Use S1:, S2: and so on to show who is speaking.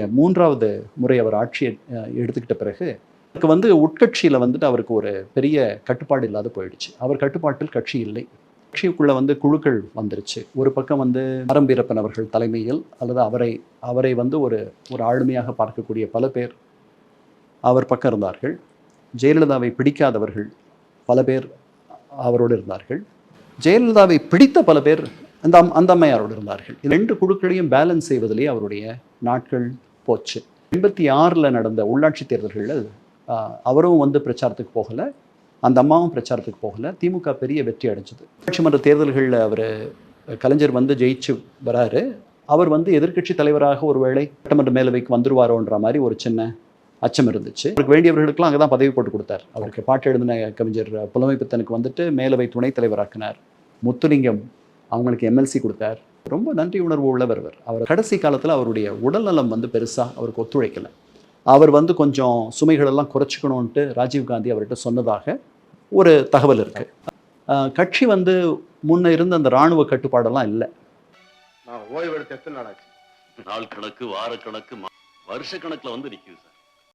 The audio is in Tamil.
S1: மூன்றாவது முறை அவர் ஆட்சியை எடுத்துக்கிட்ட பிறகு அவருக்கு வந்து உட்கட்சியில் வந்துட்டு அவருக்கு ஒரு பெரிய கட்டுப்பாடு இல்லாத போயிடுச்சு. அவர் கட்டுப்பாட்டில் கட்சி இல்லை. கட்சிக்குள்ளே வந்து குழுக்கள் வந்துருச்சு. ஒரு பக்கம் வந்து ஆரம்பீரப்பன் அவர்கள் தலைமையில் அல்லது அவரை அவரை வந்து ஒரு ஒரு ஆளுமையாக பார்க்கக்கூடிய பல பேர் அவர் பக்கம் இருந்தார்கள். ஜெயலலிதாவை பிடிக்காதவர்கள் பல பேர் அவரோடு இருந்தார்கள். ஜெயலலிதாவை பிடித்த பல பேர் அந்த அம்- அந்த அம்மையாரோடு இருந்தார்கள். இந்த ரெண்டு குழுக்களையும் பேலன்ஸ் செய்வதிலே அவருடைய நாட்கள் போச்சு. எண்பத்தி ஆறில் நடந்த உள்ளாட்சி தேர்தல்களில் அவரும் வந்து பிரச்சாரத்துக்கு போகலை அந்த அம்மாவும் பிரச்சாரத்துக்கு போகலை. திமுக பெரிய வெற்றி அடைஞ்சது. உள்ளாட்சி மன்ற தேர்தல்களில் அவர் கலைஞர் வந்து ஜெயிச்சு வராரு. அவர் வந்து எதிர்க்கட்சி தலைவராக ஒருவேளை சட்டமன்ற மேலவைக்கு வந்துருவாரோன்ற மாதிரி ஒரு சின்ன அச்சம் இருந்துச்சு. அவருக்கு வேண்டியவர்களுக்கெல்லாம் அங்கே தான் பதவி போட்டு கொடுத்தார். அவருக்கு பாட்டு எழுதின கவிஞர் புலமை பித்தனுக்கு வந்துட்டு மேலவை துணைத் தலைவராக்கினார் முத்துலிங்கம். அவங்களுக்கு எம்எல்சி கொடுத்தார். ரொம்ப நன்றி உணர்வு உள்ளவர் அவர். அவர் கடைசி காலத்தில் அவருடைய உடல்நலம் வந்து பெருசாக அவருக்கு ஒத்துழைக்கலை. அவர் வந்து கொஞ்சம் சுமைகளெல்லாம் குறைச்சிக்கணும்ன்ட்டு ராஜீவ்காந்தி அவர்கிட்ட சொன்னதாக ஒரு தகவல் இருக்கு. ஆஹ் கட்சி வந்து முன்ன இருந்த அந்த இராணுவ கட்டுப்பாடெல்லாம் இல்லை.
S2: நான் ஓய்வு எடுத்து எத்தனை நாள் ஆச்சு?
S3: நாள் கணக்கு வார கணக்கு வருஷ கணக்குல வந்து நிக்குது சார்.